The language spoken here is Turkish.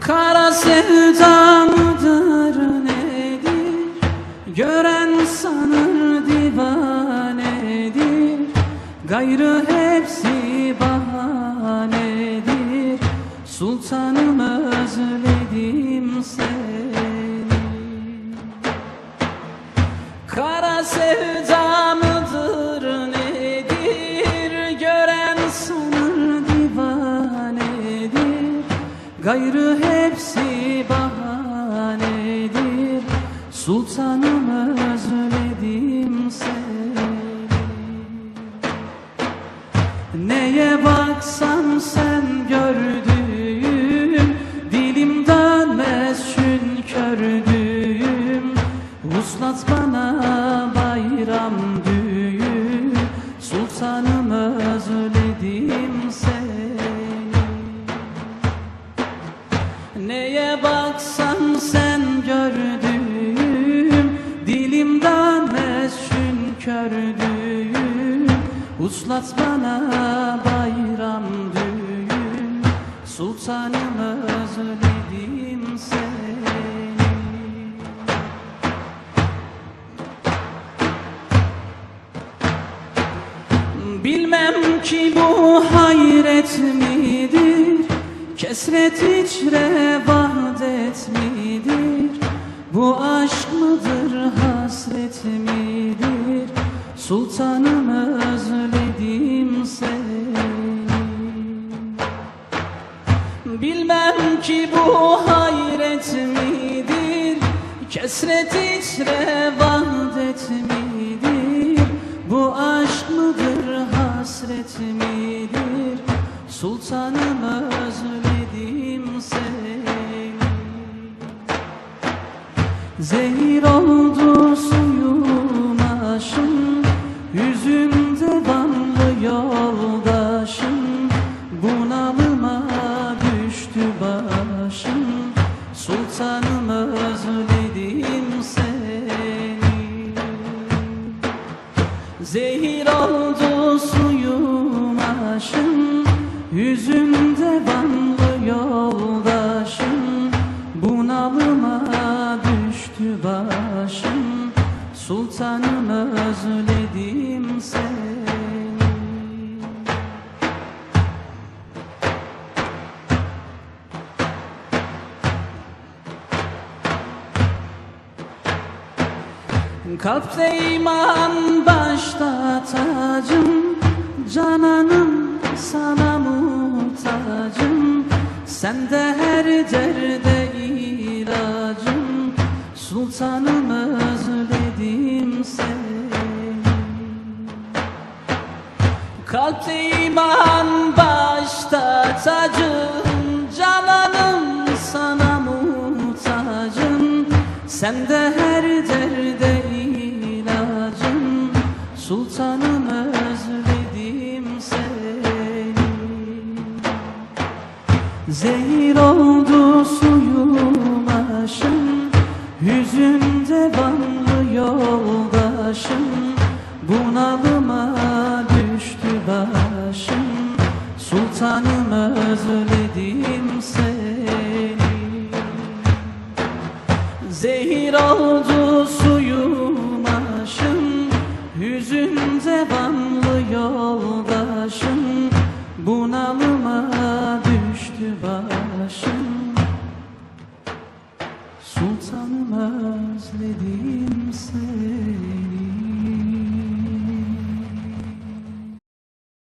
Kara sevda mıdır nedir? Gören sanır divanedir. Gayrı hepsi bahanedir. Sultanım özledim seni. Kara sevda Gayrı hepsi bahanedir. Sultanım özledim seni Neye baksam sen gördüğüm Dilim dönmez şün kördüğüm. Uslat bana bayram düğün Sultanım özledim Uslat bana bayram düğün. Sultanım özledim seni. Bilmem ki bu hayret midir? Kesret içre vahdet midir Bu aşk mıdır hasret midir? Sultanım Bilmem ki bu hayret midir? Kesret içre vahdet midir Bu aşk mıdır hasret midir? Sultanım özledim seni. Zehir oldu suyum aşım Yüzüm Sultanım özledim Kalpte iman başta tacım Cananım sana muhtacım. Sen de her derde ilacım Sultanım özledim seni. Kalpte iman başta tacım Cananım sana muhtacım. Sen Sultanım özledim seni. Zehir oldu suyum aşım Hüzün devamlı yoldaşım. Bunalıma düştü başım. Sultanım özledim seni. Zehir oldu Sultanım özledim seni